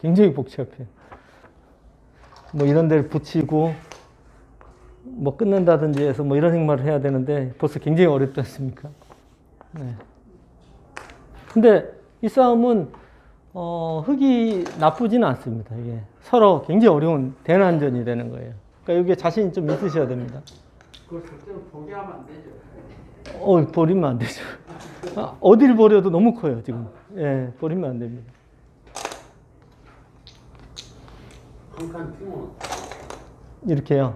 굉장히 복잡해요. 뭐 이런 데를 붙이고 뭐 끊는다든지 해서 뭐 이런 행마를 해야 되는데 벌써 굉장히 어렵지 않습니까? 네. 근데 이 싸움은 어, 흙이 나쁘지는 않습니다. 이게 서로 굉장히 어려운 대난전이 되는 거예요. 그러니까 여기에 자신이 좀 있으셔야 됩니다. 그걸 절대로 포기하면 안 되죠. 어, 버리면 안 되죠. 아, 어딜 버려도 너무 커요, 지금. 예, 버리면 안 됩니다. 한칸 띄우면 이렇게요.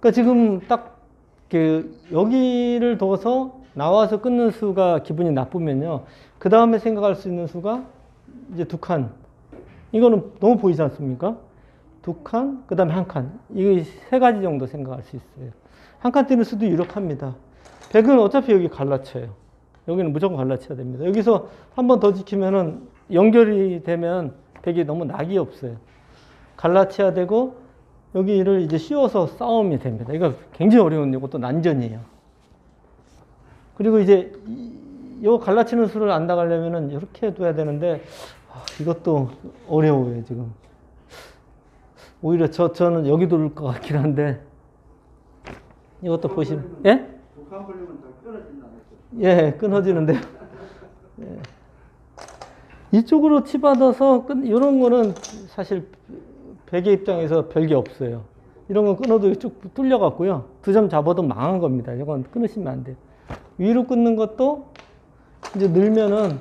그러니까 지금 딱 그 여기를 둬서 나와서 끊는 수가 기분이 나쁘면요. 그 다음에 생각할 수 있는 수가 이제 두 칸. 이거는 너무 보이지 않습니까? 두 칸, 그 다음에 한 칸. 이거 세 가지 정도 생각할 수 있어요. 한 칸 뛰는 수도 유력합니다. 백은 어차피 여기 갈라쳐요. 여기는 무조건 갈라쳐야 됩니다. 여기서 한 번 더 지키면은 연결이 되면 백이 너무 낙이 없어요. 갈라쳐야 되고 여기를 이제 씌워서 싸움이 됩니다. 이거 굉장히 어려운 이것도 난전이에요. 그리고 이제 이- 요 갈라치는 수를 안 나가려면은 이렇게 해둬야 되는데 아, 이것도 어려워요 지금. 오히려 저 저는 여기 돌릴 것 같긴 한데 이것도 보시면 예? 예, 끊어지는데요. 예. 이쪽으로 치받아서 끊, 이런 거는 사실 백의 입장에서 별게 없어요. 이런 건 끊어도 쭉 뚫려 갖고요. 두 점 잡아도 망한 겁니다. 이건 끊으시면 안 돼요. 위로 끊는 것도 이제 늘면은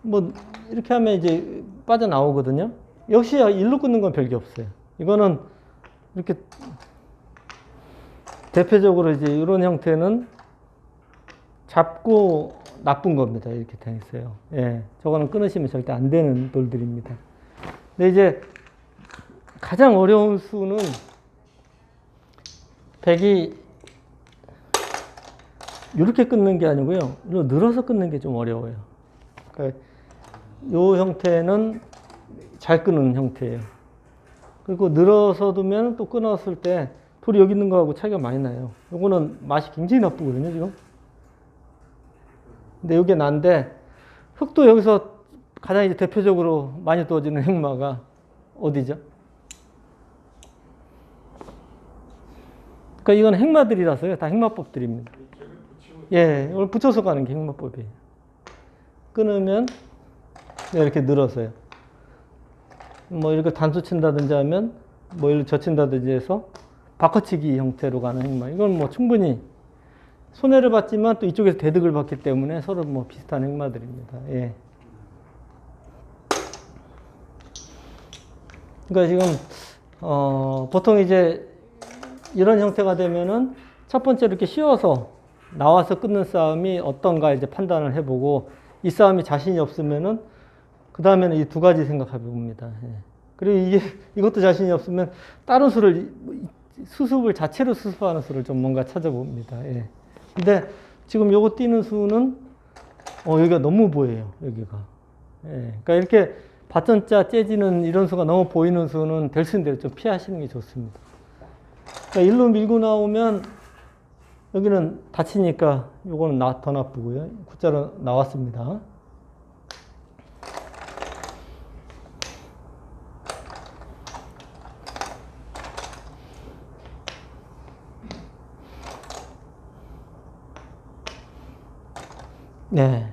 뭐 이렇게 하면 이제 빠져나오거든요. 역시 일로 끊는 건 별게 없어요. 이거는 이렇게 대표적으로 이제 이런 형태는 잡고 나쁜 겁니다. 이렇게 돼 있어요. 예. 저거는 끊으시면 절대 안 되는 돌들입니다. 근데 이제 가장 어려운 수는 백이 이렇게 끊는 게 아니고요. 늘어서 끊는 게 좀 어려워요. 그러니까 요 형태는 잘 끊는 형태예요. 그리고 늘어서 두면 또 끊었을 때 돌이 여기 있는 거하고 차이가 많이 나요. 요거는 맛이 굉장히 나쁘거든요, 지금. 근데 이게 난데 흙도 여기서 가장 이제 대표적으로 많이 떠지는 행마가 어디죠? 그러니까 이건 행마들이라서요. 다 행마법들입니다. 예, 이걸 붙여서 가는 게 행마법이에요. 끊으면 이렇게 늘어서요. 뭐 이렇게 단수 친다든지 하면 뭐 이렇게 젖힌다든지 해서 바꿔치기 형태로 가는 행마. 이건 뭐 충분히 손해를 봤지만 또 이쪽에서 대득을 받기 때문에 서로 뭐 비슷한 행마들입니다. 예. 그러니까 지금 어, 보통 이제 이런 형태가 되면은 첫 번째 이렇게 씌워서 나와서 끊는 싸움이 어떤가 이제 판단을 해보고 이 싸움이 자신이 없으면은 그 다음에는 이 두 가지 생각해 봅니다. 예. 그리고 이게 이것도 자신이 없으면 다른 수를 수습을 자체로 수습하는 수를 좀 뭔가 찾아봅니다. 예. 근데 지금 요거 띄는 수는 어 여기가 너무 보여요. 여기가. 예. 그러니까 이렇게 바전자 째지는 이런 수가 너무 보이는 수는 될수 있는 대로 좀 피하시는 게 좋습니다. 그러니까 일로 밀고 나오면 여기는 다치니까 요거는 나, 더 나쁘고요. 구자로 나왔습니다. 네.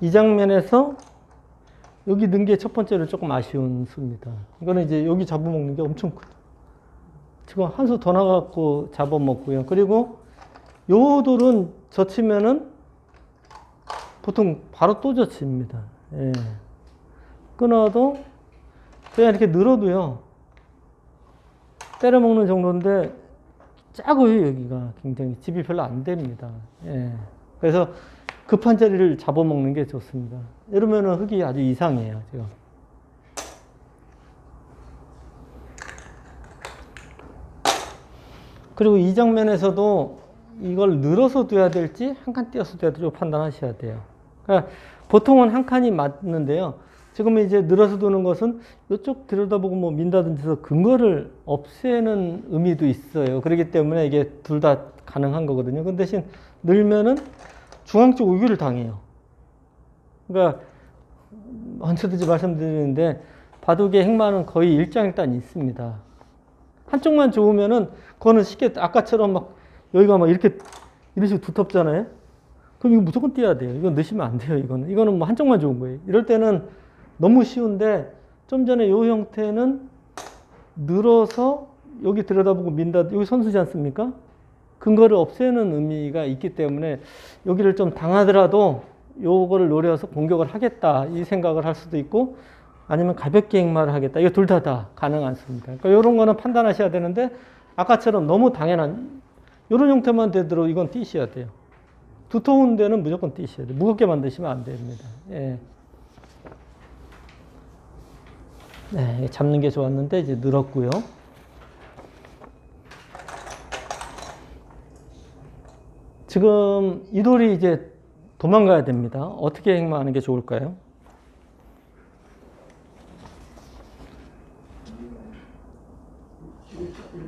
이 장면에서 여기 넣은 게 첫 번째로 조금 아쉬운 수입니다. 이거는 이제 여기 잡아먹는 게 엄청 크죠. 지금 한 수 더 나갖고 잡아먹고요. 그리고 요 돌은 젖히면은 보통 바로 또 젖힙니다. 예. 끊어도 그냥 이렇게 늘어도요. 때려 먹는 정도인데 작아요, 여기가. 굉장히 집이 별로 안 됩니다. 예. 그래서 급한 자리를 잡아먹는 게 좋습니다. 이러면은 흙이 아주 이상해요, 지금. 그리고 이 장면에서도 이걸 늘어서 둬야 될지 한 칸 띄어서 둬야 될지 판단하셔야 돼요. 그러니까 보통은 한 칸이 맞는데요. 지금 이제 늘어서 두는 것은 이쪽 들여다보고 뭐 민다든지 해서 근거를 없애는 의미도 있어요. 그렇기 때문에 이게 둘 다 가능한 거거든요. 그 대신 늘면은 중앙 쪽 우기를 당해요. 그러니까 언제든지 말씀드리는데 바둑의 행마는 거의 일장일단 있습니다. 한쪽만 좋으면은 그거는 쉽게 아까처럼 막 여기가 막 이렇게 이런 식으로 두텁잖아요. 그럼 이거 무조건 띄어야 돼요. 이건 넣으시면 안 돼요. 이거는 이거는 뭐 한쪽만 좋은 거예요. 이럴 때는 너무 쉬운데 좀 전에 이 형태는 늘어서 여기 들여다보고 민다. 여기 선수지 않습니까? 근거를 없애는 의미가 있기 때문에 여기를 좀 당하더라도 요거를 노려서 공격을 하겠다 이 생각을 할 수도 있고 아니면 가볍게 행마를 하겠다 이거 둘 다 다 가능하습니다. 그러니까 이런 거는 판단하셔야 되는데 아까처럼 너무 당연한 이런 형태만 되도록 이건 띄셔야 돼요. 두터운 데는 무조건 띄셔야 돼요. 무겁게 만드시면 안 됩니다. 예. 네, 잡는 게 좋았는데 이제 늘었고요. 지금 이 돌이 이제 도망가야 됩니다. 어떻게 행마하는 게 좋을까요? 일단은 그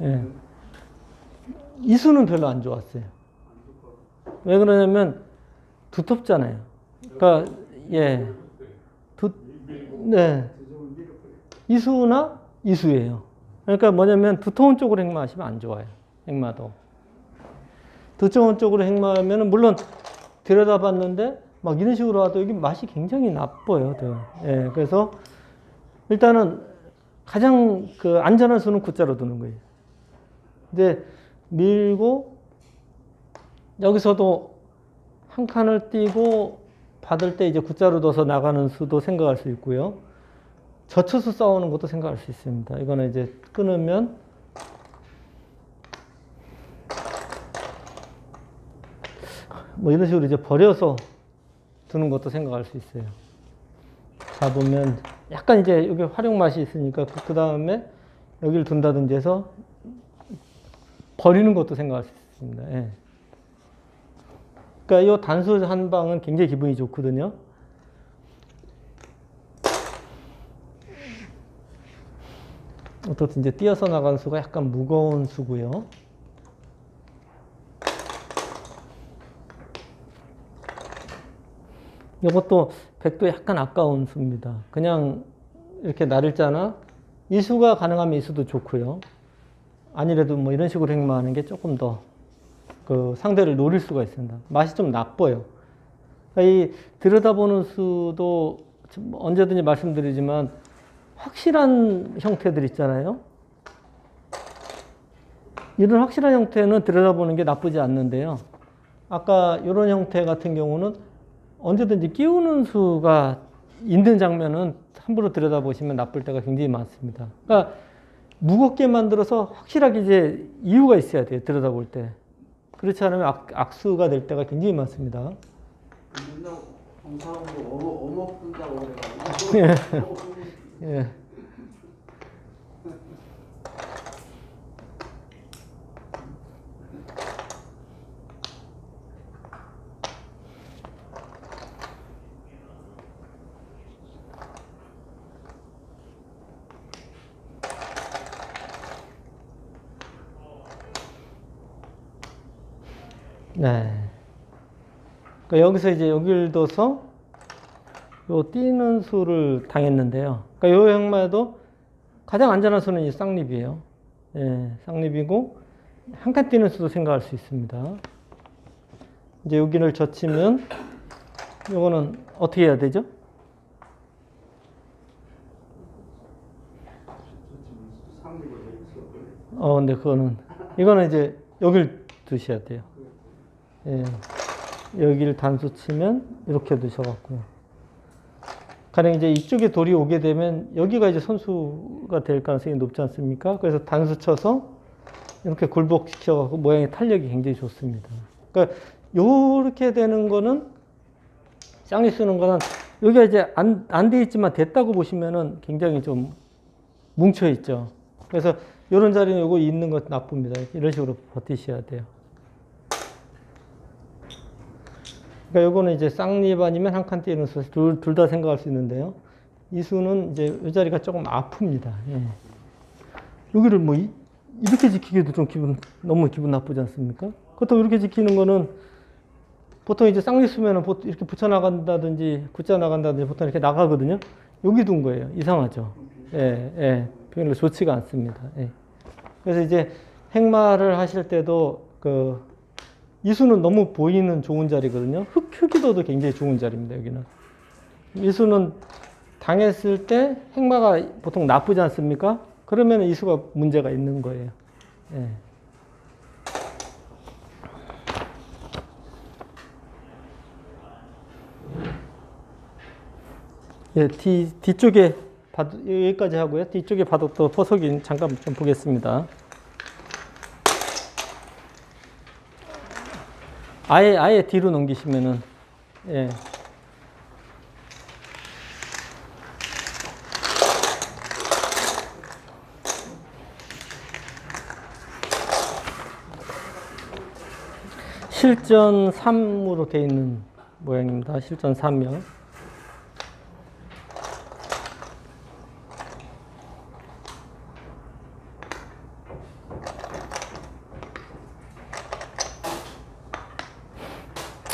예. 이수는 별로 안 좋았어요. 왜 그러냐면 두텁잖아요. 그러니까 예. 두, 네. 이수나 이수예요. 그러니까 뭐냐면 두터운 쪽으로 행마하시면 안 좋아요. 행마도. 두꺼운 쪽으로 행마하면은 물론 들여다봤는데 막 이런 식으로 와도 여기 맛이 굉장히 나빠요. 더. 예. 그래서 일단은 가장 그 안전한 수는 구자로 두는 거예요. 근데 밀고 여기서도 한 칸을 띄고 받을 때 이제 구자로 둬서 나가는 수도 생각할 수 있고요. 젖혀서 싸우는 것도 생각할 수 있습니다. 이거는 이제 끊으면 뭐 이런 식으로 이제 버려서 두는 것도 생각할 수 있어요. 잡으면 약간 이제 여기 활용 맛이 있으니까 그 다음에 여기를 둔다든지 해서 버리는 것도 생각할 수 있습니다. 예. 그러니까 이 단수 한 방은 굉장히 기분이 좋거든요. 어떻든 이제 뛰어서 나간 수가 약간 무거운 수고요. 이것도 백도 약간 아까운 수입니다. 그냥 이렇게 나를자나 이 수가 가능하면 이 수도 좋고요. 아니래도 뭐 이런 식으로 행마하는 게 조금 더 그 상대를 노릴 수가 있습니다. 맛이 좀 나빠요. 그러니까 이 들여다보는 수도 좀 언제든지 말씀드리지만 확실한 형태들 있잖아요. 이런 확실한 형태는 들여다보는 게 나쁘지 않는데요. 아까 이런 형태 같은 경우는 언제든지 끼우는 수가 있는 장면은 함부로 들여다보시면 나쁠 때가 굉장히 많습니다. 그러니까 무겁게 만들어서 확실하게 이제 이유가 있어야 돼요. 들여다볼 때. 그렇지 않으면 악, 악수가 될 때가 굉장히 많습니다. 그래가지고 예. 네. 그러니까 여기서 이제 여기를 둬서 요 뛰는 수를 당했는데요. 그러니까 요 형마도 가장 안전한 수는 이 쌍립이에요. 예, 쌍립이고 한 칸 뛰는 수도 생각할 수 있습니다. 이제 여기를 젖히면 요거는 어떻게 해야 되죠? 어, 근데 그거는 이거는 이제 여길 두셔야 돼요. 예, 여기를 단수 치면 이렇게 두셔갖고 가령 이제 이쪽에 돌이 오게 되면 여기가 이제 선수가 될 가능성이 높지 않습니까? 그래서 단수 쳐서 이렇게 굴복시켜갖고 모양의 탄력이 굉장히 좋습니다. 그러니까 요렇게 되는 거는 쌍리 쓰는 거는 여기가 이제 안, 안 돼 있지만 됐다고 보시면은 굉장히 좀 뭉쳐 있죠. 그래서 이런 자리는 요거 있는 것 나쁩니다. 이런 식으로 버티셔야 돼요. 그러니까 요거는 이제 쌍립 아니면 한 칸 띄는 수, 둘, 둘 다 생각할 수 있는데요. 이 수는 이제 이 자리가 조금 아픕니다. 예. 여기를 뭐 이, 렇게 지키기도 좀 기분, 너무 기분 나쁘지 않습니까? 그렇다고 이렇게 지키는 거는 보통 이제 쌍리수면은 보- 이렇게 붙여 나간다든지 굳자 나간다든지 보통 이렇게 나가거든요. 여기 둔 거예요. 이상하죠. 예, 예. 별로 좋지가 않습니다. 예. 그래서 이제 행마를 하실 때도 그 이수는 너무 보이는 좋은 자리거든요. 흙, 둬도 굉장히 좋은 자리입니다. 여기는. 이수는 당했을 때 행마가 보통 나쁘지 않습니까? 그러면 이수가 문제가 있는 거예요. 예. 예, 뒤, 뒤쪽에 바둑, 여기까지 하고요. 뒤쪽에 바둑도 포석인 잠깐 좀 보겠습니다. 아예, 아예 뒤로 넘기시면은, 예. 실전 3으로 되어 있는 모양입니다. 실전 3명.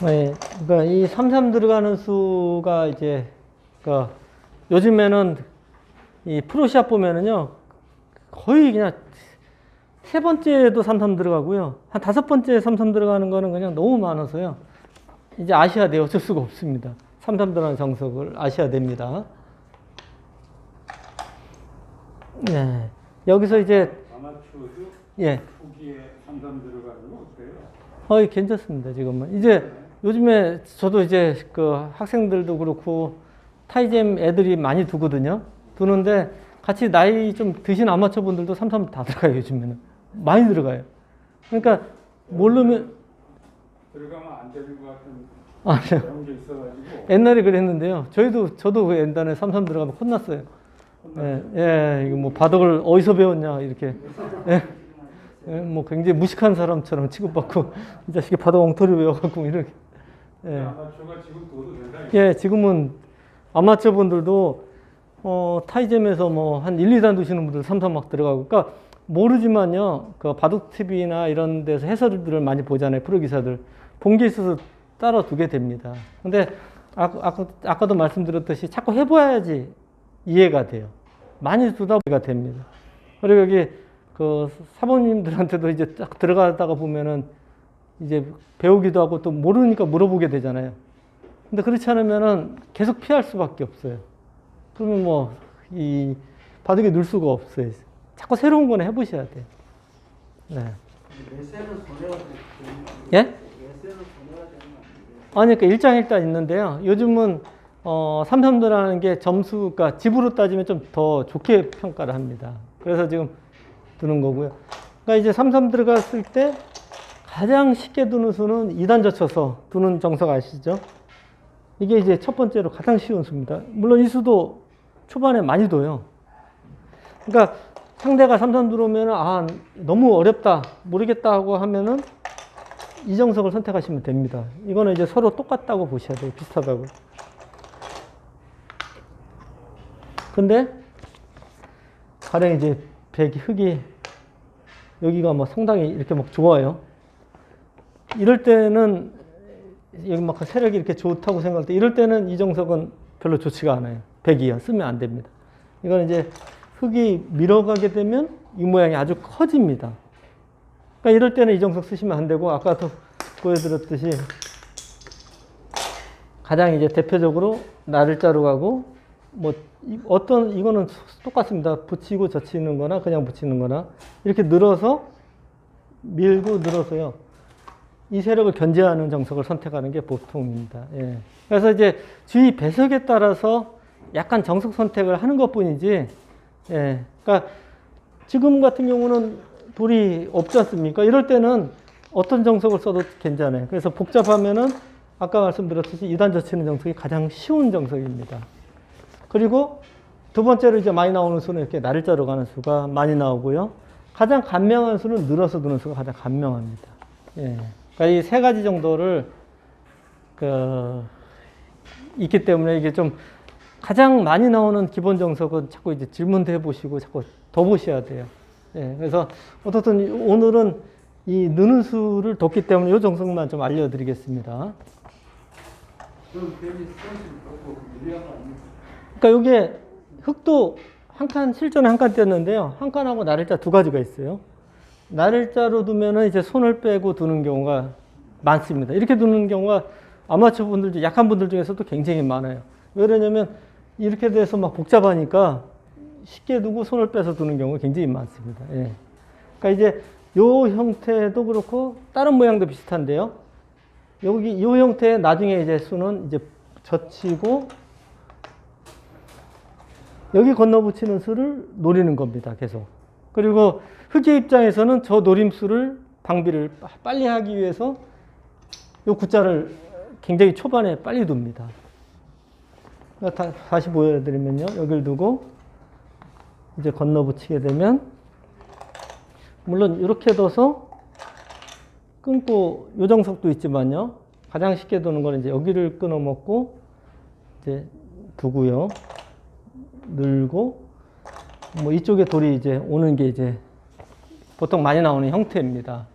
네, 그러니까 이 삼삼 들어가는 수가 이제 그러니까 요즘에는 이 프로시합 보면은요 거의 그냥 세 번째도 삼삼 들어가고요. 한 다섯 번째 삼삼 들어가는 거는 그냥 너무 많아서요. 이제 아셔야 돼요. 어쩔 수가 없습니다. 삼삼 들어가는 정석을 아셔야 됩니다. 네, 여기서 이제 아마추어도 예. 초기에 삼삼 들어가는 거 어때요? 어이 괜찮습니다 지금은. 이제 요즘에 저도 이제 그 학생들도 그렇고 타이잼 애들이 많이 두거든요. 두는데 같이 나이 좀 드신 아마추어 분들도 삼삼 다 들어가요 요즘에는. 많이 들어가요. 그러니까 모르면 들어가면 안 되는 것 같은 아 네. 그런 게 있어가지고. 옛날에 그랬는데요. 저희도 저도 그 옛날에 삼삼 들어가면 혼났어요. 예, 예 이거 뭐 바둑을 어디서 배웠냐 이렇게. 예. 예, 뭐 굉장히 무식한 사람처럼 취급받고 이 자식이 바둑 엉터리 외워갖고 이렇게 예. 아마추어가 지금 둬도 된다. 예, 지금은 아마추어 분들도 어, 타이점에서 뭐 한 1, 2단 두시는 분들 3, 3막 들어가고 그러니까 모르지만요. 그 바둑 TV나 이런 데서 해설들을 많이 보잖아요. 프로 기사들. 본 게 있어서 따라 두게 됩니다. 근데 아까, 아까, 아까도 말씀드렸듯이 자꾸 해봐야지 이해가 돼요. 많이 두다 보니까 됩니다. 그리고 여기 그 사모님들한테도 이제 딱 들어가다가 보면은 이제 배우기도 하고 또 모르니까 물어보게 되잖아요. 근데 그렇지 않으면은 계속 피할 수밖에 없어요. 그러면 뭐, 이, 바둑에 넣을 수가 없어요. 자꾸 새로운 거는 해보셔야 돼요. 네. 예? 아니, 그러니까 일장 일단 있는데요. 요즘은, 어, 삼삼도라는 게 점수, 그러니까 집으로 따지면 좀 더 좋게 평가를 합니다. 그래서 지금 두는 거고요. 그러니까 이제 삼삼 들어갔을 때 가장 쉽게 두는 수는 2단 젖혀서 두는 정석 아시죠? 이게 이제 첫 번째로 가장 쉬운 수입니다. 물론 이 수도 초반에 많이 둬요. 그러니까 상대가 삼삼 들어오면 아 너무 어렵다 모르겠다 하고 하면은 이 정석을 선택하시면 됩니다. 이거는 이제 서로 똑같다고 보셔야 돼요. 비슷하다고. 근데 가령 이제 백이 흙이 여기가 뭐 상당히 이렇게 막 좋아요. 이럴 때는 여기 막 세력이 이렇게 좋다고 생각할 때 이럴 때는 이 정석은 별로 좋지가 않아요. 백이요. 쓰면 안 됩니다. 이건 이제 흙이 밀어가게 되면 이 모양이 아주 커집니다. 그러니까 이럴 때는 이 정석 쓰시면 안 되고 아까도 보여드렸듯이 가장 이제 대표적으로 나를 자루 가고 뭐 이- 어떤 이거는 똑같습니다. 붙이고 젖히는 거나 그냥 붙이는 거나 이렇게 늘어서 밀고 늘어서요. 이 세력을 견제하는 정석을 선택하는 게 보통입니다. 예. 그래서 이제 주위 배석에 따라서 약간 정석 선택을 하는 것 뿐이지, 예. 그러니까 지금 같은 경우는 돌이 없지 않습니까? 이럴 때는 어떤 정석을 써도 괜찮아요. 그래서 복잡하면은 아까 말씀드렸듯이 젖히는 정석이 가장 쉬운 정석입니다. 그리고 두 번째로 이제 많이 나오는 수는 이렇게 날짜로 가는 수가 많이 나오고요. 가장 간명한 수는 늘어서 두는 수가 가장 간명합니다. 예. 그러니까 이 세 가지 정도를 그 있기 때문에 이게 좀 가장 많이 나오는 기본 정석은 자꾸 이제 질문도 해보시고 자꾸 더 보셔야 돼요. 예. 그래서 어떻든 오늘은 이 느는 수를 뒀기 때문에 이 정석만 좀 알려드리겠습니다. 그러니까 이게 흙도 한 칸 실전에 한칸 띄었는데요. 한 칸하고 나를자 두 가지가 있어요. 나를자로 두면은 이제 손을 빼고 두는 경우가 많습니다. 이렇게 두는 경우가 아마추어 분들, 중- 약한 분들 중에서도 굉장히 많아요. 왜 그러냐면 이렇게 돼서 막 복잡하니까 쉽게 두고 손을 빼서 두는 경우가 굉장히 많습니다. 예. 그러니까 이제 요 형태도 그렇고 다른 모양도 비슷한데요. 여기 요 형태의 나중에 이제 수는 이제 젖히고 여기 건너붙이는 수를 노리는 겁니다. 계속. 그리고 흑의 입장에서는 저 노림수를 방비를 빠- 빨리 하기 위해서 요 구자를 굉장히 초반에 빨리 둡니다. 그러니까 다, 다 시 보여드리면요. 여기를 두고 이제 건너 붙이게 되면 물론 이렇게 둬서 끊고 요정석도 있지만요. 가장 쉽게 두는 거는 이제 여기를 끊어 먹고 이제 두고요. 늘고 뭐 이쪽에 돌이 이제 오는 게 이제 보통 많이 나오는 형태입니다.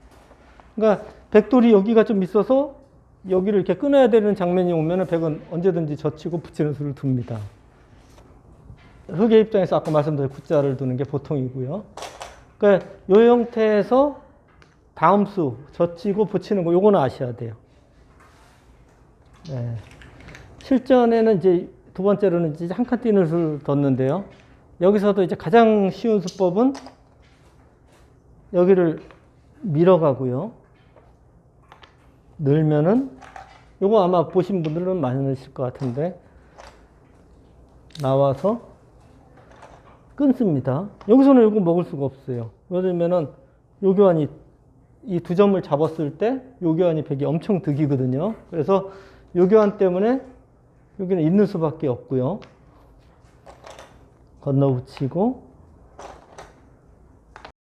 그러니까 백돌이 여기가 좀 있어서 여기를 이렇게 끊어야 되는 장면이 오면은 백은 언제든지 젖히고 붙이는 수를 둡니다. 흑의 입장에서 아까 말씀드린 구자를 두는 게 보통이고요. 그러니까 요 형태에서 다음 수 젖히고 붙이는 거 요거는 아셔야 돼요. 네. 실전에는 이제 두 번째로는 이제 한 칸 띄는 수를 뒀는데요. 여기서도 이제 가장 쉬운 수법은 여기를 밀어가고요. 늘면은 요거 아마 보신 분들은 많으실 것 같은데 나와서 끊습니다. 여기서는 이거 먹을 수가 없어요. 왜냐면은 요 교환이 이 두 점을 잡았을 때 요 교환이 백이 엄청 득이거든요. 그래서 요 교환 때문에 여기는 있는 수밖에 없고요. 건너붙이고